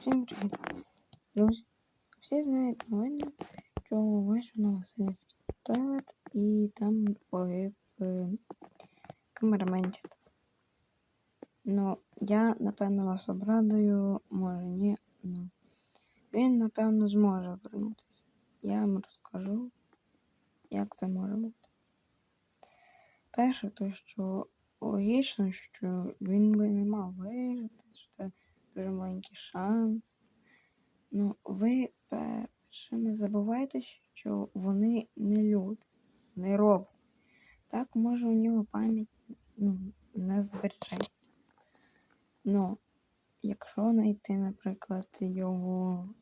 Всім привіт, друзі. Всі знають новини, що вийшов на Васильівський туалет і там погиб е, камераменчик. Ну, я, напевно, вас обрадую, може ні, ну. Він, напевно, зможе вернутися. Я вам розкажу, як це може бути. Перше, то що логічно, що він би не мав вижити, що це дуже маленький шанс. Ну, ви перше не забувайте, що вони не люди, не роботи. Так, може, у нього пам'ять ну, не збережеться. Ну, якщо знайти, наприклад, його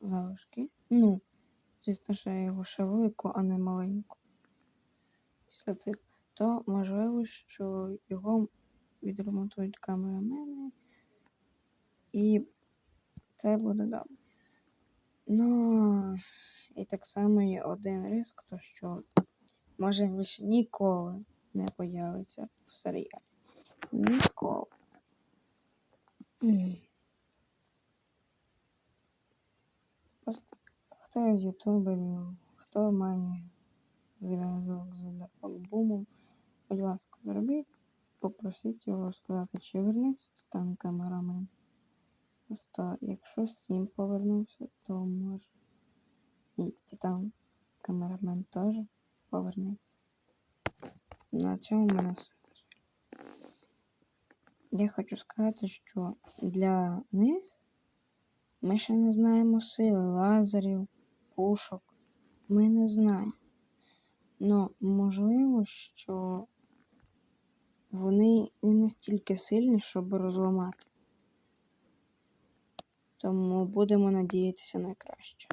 залишки, ну, звісно, що його ще велику, а не маленьку. Після цих, то можливо, що його відремонтують камерамени, і це буде добре. Ну, і так само є один риск, то що може більше ніколи не появиться в серіалі. Ніколи. Просто хто з ютуберів, хто має зв'язок з альбомом, будь ласка, зробіть, попросіть його сказати, чи вернеться стан камерамен. Просто якщо Сім повернувся, то може і Титан камерамен теж повернеться. На цьому в мене все. Я хочу сказати, що для них ми ще не знаємо сили лазерів, пушок. Ми не знаємо. Но можливо, що вони не настільки сильні, щоб розламати. Тому будемо надіятися на краще.